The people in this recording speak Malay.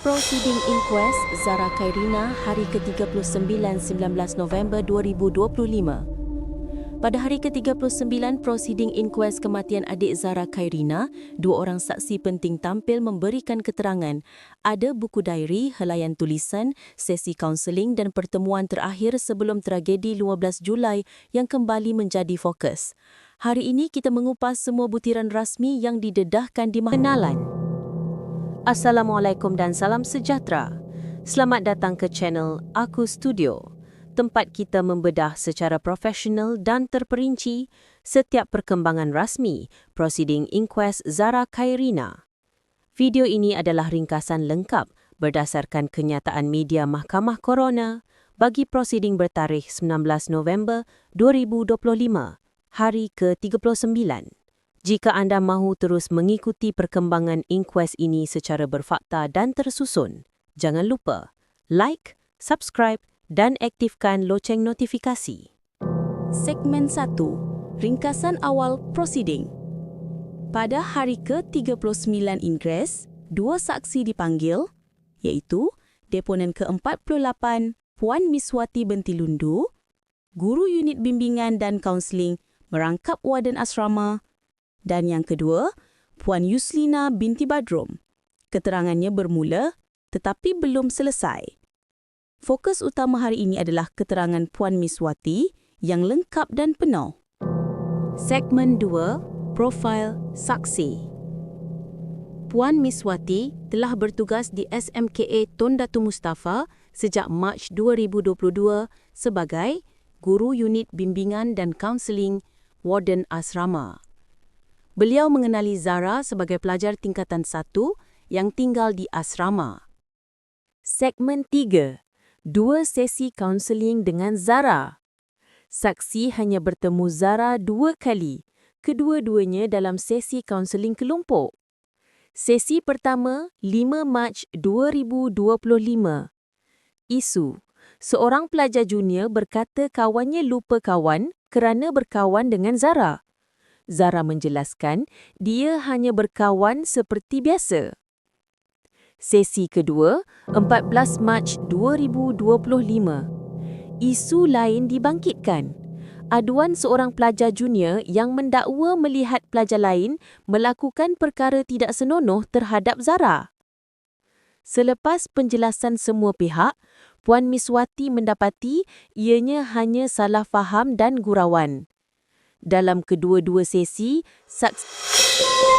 Proceeding Inquest Zara Khairina hari ke-39 19 November 2025. Pada hari ke-39 Proceeding Inquest kematian adik Zara Khairina, dua orang saksi penting tampil memberikan keterangan. Ada buku diary, helaian tulisan, sesi kaunseling dan pertemuan terakhir sebelum tragedi 15 Julai yang kembali menjadi fokus. Hari ini kita mengupas semua butiran rasmi yang didedahkan di kenalan. Assalamualaikum dan salam sejahtera. Selamat datang ke channel Aku Studio, tempat kita membedah secara profesional dan terperinci setiap perkembangan rasmi proceeding inquest Zara Khairina. Video ini adalah ringkasan lengkap berdasarkan kenyataan media Mahkamah Corona bagi proceeding bertarikh 19 November 2025, hari ke-39. Jika anda mahu terus mengikuti perkembangan inquest ini secara berfakta dan tersusun, jangan lupa like, subscribe dan aktifkan loceng notifikasi. Segmen 1. Ringkasan awal proceeding. Pada hari ke-39 ingres, dua saksi dipanggil, iaitu deponen ke-48 Puan Miswati Bentilundu, guru unit bimbingan dan kaunseling merangkap warden asrama dan yang kedua, Puan Yuslina binti Badrum. Keterangannya bermula tetapi belum selesai. Fokus utama hari ini adalah keterangan Puan Miswati yang lengkap dan penuh. Segmen 2, Profil Saksi Puan Miswati telah bertugas di SMKA Tun Datu Mustafa sejak Mac 2022 sebagai Guru Unit Bimbingan dan Kaunseling Warden Asrama. Beliau mengenali Zara sebagai pelajar tingkatan satu yang tinggal di asrama. Segmen 3. Dua sesi kaunseling dengan Zara. Saksi hanya bertemu Zara dua kali, kedua-duanya dalam sesi kaunseling kelompok. Sesi pertama, 5 Mac 2025. Isu. Seorang pelajar junior berkata kawannya lupa kawan kerana berkawan dengan Zara. Zara menjelaskan dia hanya berkawan seperti biasa. Sesi kedua, 14 Mac 2025. Isu lain dibangkitkan. Aduan seorang pelajar junior yang mendakwa melihat pelajar lain melakukan perkara tidak senonoh terhadap Zara. Selepas penjelasan semua pihak, Puan Miswati mendapati ianya hanya salah faham dan gurauan dalam kedua-dua sesi, saksi